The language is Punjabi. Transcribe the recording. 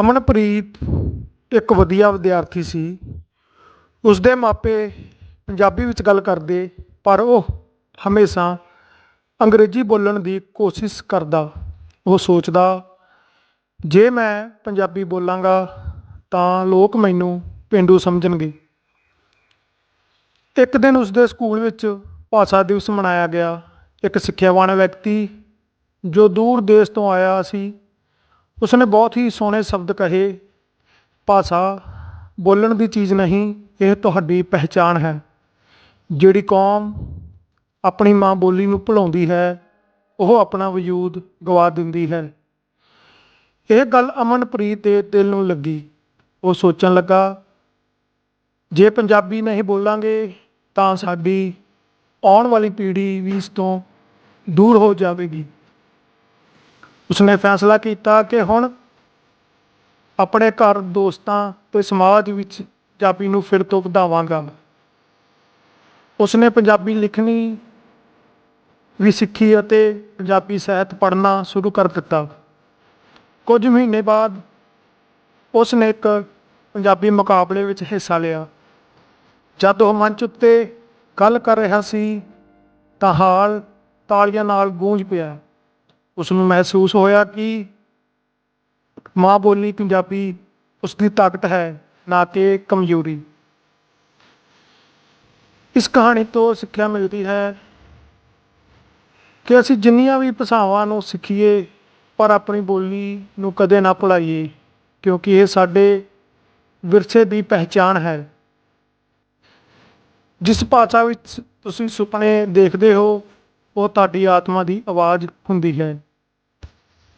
ਅਮਨਪ੍ਰੀਤ ਇੱਕ ਵਧੀਆ ਵਿਦਿਆਰਥੀ ਸੀ। ਉਸਦੇ ਮਾਪੇ ਪੰਜਾਬੀ ਵਿੱਚ ਗੱਲ ਕਰਦੇ, ਪਰ ਉਹ ਹਮੇਸ਼ਾ ਅੰਗਰੇਜ਼ੀ ਬੋਲਣ ਦੀ ਕੋਸ਼ਿਸ਼ ਕਰਦਾ। ਉਹ ਸੋਚਦਾ, ਜੇ ਮੈਂ ਪੰਜਾਬੀ ਬੋਲਾਂਗਾ, ਤਾਂ ਲੋਕ ਮੈਨੂੰ ਪੇਂਡੂ ਸਮਝਣਗੇ। ਇੱਕ ਦਿਨ ਉਸਦੇ ਸਕੂਲ ਵਿੱਚ ਭਾਸ਼ਾ ਦਿਵਸ ਮਨਾਇਆ ਗਿਆ। ਇੱਕ ਸਿੱਖਿਆਵਾਨ ਵਿਅਕਤੀ ਜੋ ਦੂਰ ਦੇਸ਼ ਤੋਂ ਆਇਆ ਸੀ ਉਸਨੇ ਬਹੁਤ ਹੀ ਸੋਹਣੇ ਸ਼ਬਦ ਕਹੇ, ਭਾਸ਼ਾ, ਬੋਲਣ ਦੀ ਚੀਜ਼ ਨਹੀਂ, ਇਹ ਤੁਹਾਡੀ ਪਹਿਚਾਣ ਹੈ। ਜਿਹੜੀ ਕੌਮ ਆਪਣੀ ਮਾਂ ਬੋਲੀ ਨੂੰ ਭੁਲਾਉਂਦੀ ਹੈ, ਉਹ ਆਪਣਾ ਵਜੂਦ ਗਵਾ ਦਿੰਦੀ ਹੈ। ਇਹ ਗੱਲ ਅਮਨਪ੍ਰੀਤ ਦੇ ਦਿਲ ਨੂੰ ਲੱਗੀ। ਉਹ ਸੋਚਣ ਲੱਗਾ, ਜੇ ਪੰਜਾਬੀ ਨਹੀਂ ਬੋਲਾਂਗੇ, ਤਾਂ ਸਾਡੀ ਆਉਣ ਵਾਲੀ ਪੀੜ੍ਹੀ ਵੀ ਇਸ ਤੋਂ ਦੂਰ ਹੋ ਜਾਵੇਗੀ। ਉਸਨੇ ਫੈਸਲਾ ਕੀਤਾ ਕਿ ਹੁਣ ਆਪਣੇ ਘਰ ਦੋਸਤਾਂ ਤੇ ਸਮਾਜ ਵਿੱਚ ਪੰਜਾਬੀ ਨੂੰ ਫਿਰ ਤੋਂ ਵਧਾਵਾਂਗਾ ਉਸਨੇ ਪੰਜਾਬੀ ਲਿਖਣੀ ਵੀ ਸਿੱਖੀ ਅਤੇ ਪੰਜਾਬੀ ਸਾਹਿਤ ਪੜ੍ਹਨਾ ਸ਼ੁਰੂ ਕਰ ਦਿੱਤਾ। ਕੁਝ ਮਹੀਨੇ ਬਾਅਦ ਉਸ ਨੇ ਇੱਕ ਪੰਜਾਬੀ ਮੁਕਾਬਲੇ ਵਿੱਚ ਹਿੱਸਾ ਲਿਆ। ਜਦ ਉਹ ਮੰਚ ਉੱਤੇ ਗੱਲ ਕਰ ਰਿਹਾ ਸੀ ਤਾਂ ਹਾਲ ਤਾਲੀਆਂ ਨਾਲ ਗੂੰਜ ਪਿਆ। ਉਸ ਨੂੰ ਮਹਿਸੂਸ ਹੋਇਆ ਕਿ ਮਾਂ ਬੋਲੀ ਪੰਜਾਬੀ ਉਸ ਦੀ ਤਾਕਤ ਹੈ, ਨਾ ਕਿ ਕਮਜ਼ੋਰੀ। ਇਸ ਕਹਾਣੀ ਤੋਂ ਸਿੱਖਿਆ ਮਿਲਦੀ ਹੈ ਕਿ ਅਸੀਂ ਜਿੰਨੀਆਂ ਵੀ ਭਾਸ਼ਾਵਾਂ ਨੂੰ ਸਿੱਖੀਏ, ਪਰ ਆਪਣੀ ਬੋਲੀ ਨੂੰ ਕਦੇ ਨਾ ਭੁਲਾਈਏ, ਕਿਉਂਕਿ ਇਹ ਸਾਡੇ ਵਿਰਸੇ ਦੀ ਪਹਿਚਾਣ ਹੈ। ਜਿਸ ਭਾਸ਼ਾ ਵਿੱਚ ਤੁਸੀਂ ਸੁਪਨੇ ਦੇਖਦੇ ਹੋ, ਉਹ ਤੁਹਾਡੀ ਆਤਮਾ ਦੀ ਆਵਾਜ਼ ਹੁੰਦੀ ਹੈ।